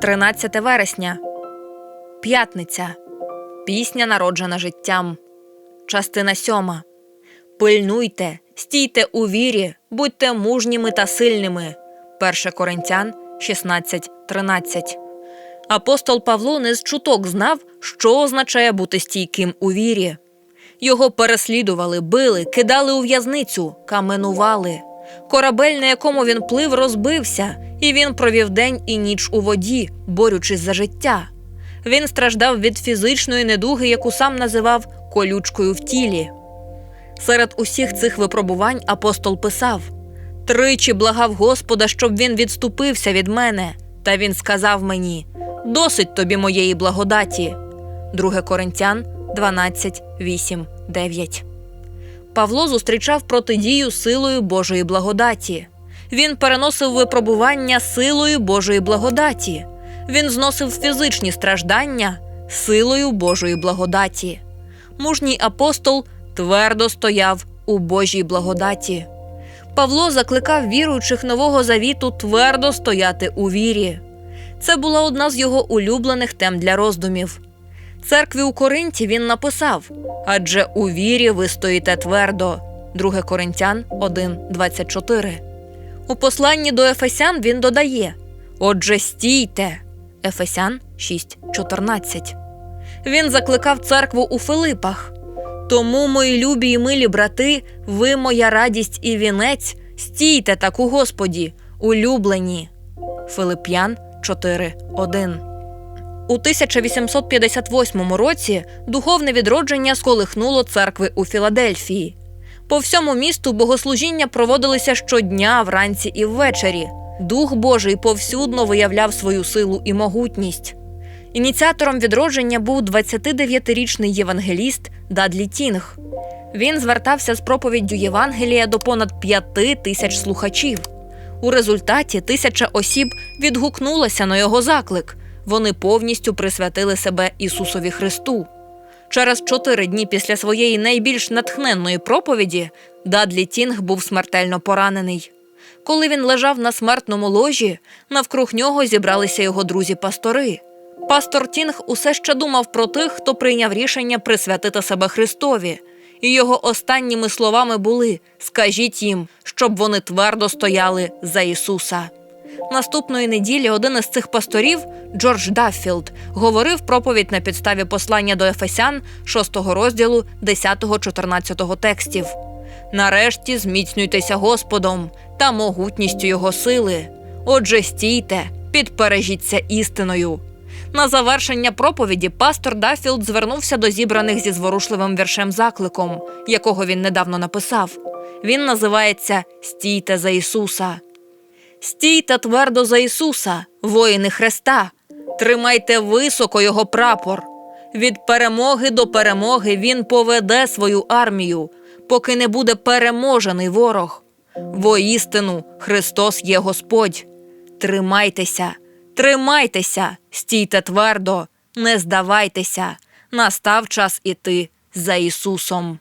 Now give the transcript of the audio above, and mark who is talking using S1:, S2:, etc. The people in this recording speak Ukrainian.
S1: 13 вересня. П'ятниця. Пісня народжена життям. Частина сьома. Пильнуйте, стійте у вірі, будьте мужніми та сильними. 1 Коринтян 16.13. Апостол Павло не з чуток знав, що означає бути стійким у вірі. Його переслідували, били, кидали у в'язницю, каменували. Корабель, на якому він плив, розбився, і він провів день і ніч у воді, борючись за життя. Він страждав від фізичної недуги, яку сам називав колючкою в тілі. Серед усіх цих випробувань апостол писав: Тричі благав Господа, щоб він відступився від мене, та він сказав мені: Досить тобі моєї благодаті. 2 Коринтян 12, 8, 9. Павло зустрічав протидію силою Божої благодаті. Він переносив випробування силою Божої благодаті. Він зносив фізичні страждання силою Божої благодаті. Мужній апостол твердо стояв у Божій благодаті. Павло закликав віруючих Нового Завіту твердо стояти у вірі. Це була одна з його улюблених тем для роздумів. Церкві у Коринті він написав: адже у вірі ви стоїте твердо. 2 Коринтян 1.24. У посланні до Ефесян він додає: Отже, стійте. Ефесян 6.14. Він закликав церкву у Филипах. Тому, мої любі і милі брати, ви моя радість і вінець, стійте так у Господі, улюблені. Филип'ян 4.1 у 1858 році духовне відродження сколихнуло церкви у Філадельфії. По всьому місту богослужіння проводилися щодня вранці і ввечері. Дух Божий повсюдно виявляв свою силу і могутність. Ініціатором відродження був 29-річний євангеліст Дадлі Тінг. Він звертався з проповіддю Євангелія до понад п'яти тисяч слухачів. У результаті тисяча осіб відгукнулася на його заклик. Вони повністю присвятили себе Ісусові Христу. Через чотири дні після своєї найбільш натхненної проповіді Дадлі Тінг був смертельно поранений. Коли він лежав на смертному ложі, навкруг нього зібралися його друзі-пастори. Пастор Тінг усе ще думав про тих, хто прийняв рішення присвятити себе Христові, і його останніми словами були: Скажіть їм, щоб вони твердо стояли за Ісуса. Наступної неділі один із цих пасторів, Джордж Даффілд, говорив проповідь на підставі послання до Ефесян 6 розділу 10-14 текстів. Нарешті зміцнюйтеся Господом та могутністю Його сили. Отже, стійте, підпережіться істиною. На завершення проповіді пастор Даффілд звернувся до зібраних зі зворушливим віршем закликом, якого він недавно написав. Він називається Стійте за Ісуса. Стійте твердо за Ісуса, воїни Христа, тримайте високо Його прапор. Від перемоги до перемоги Він поведе свою армію, поки не буде переможений ворог. Воістину Христос є Господь. Тримайтеся, тримайтеся, стійте твердо, не здавайтеся. Настав час іти за Ісусом.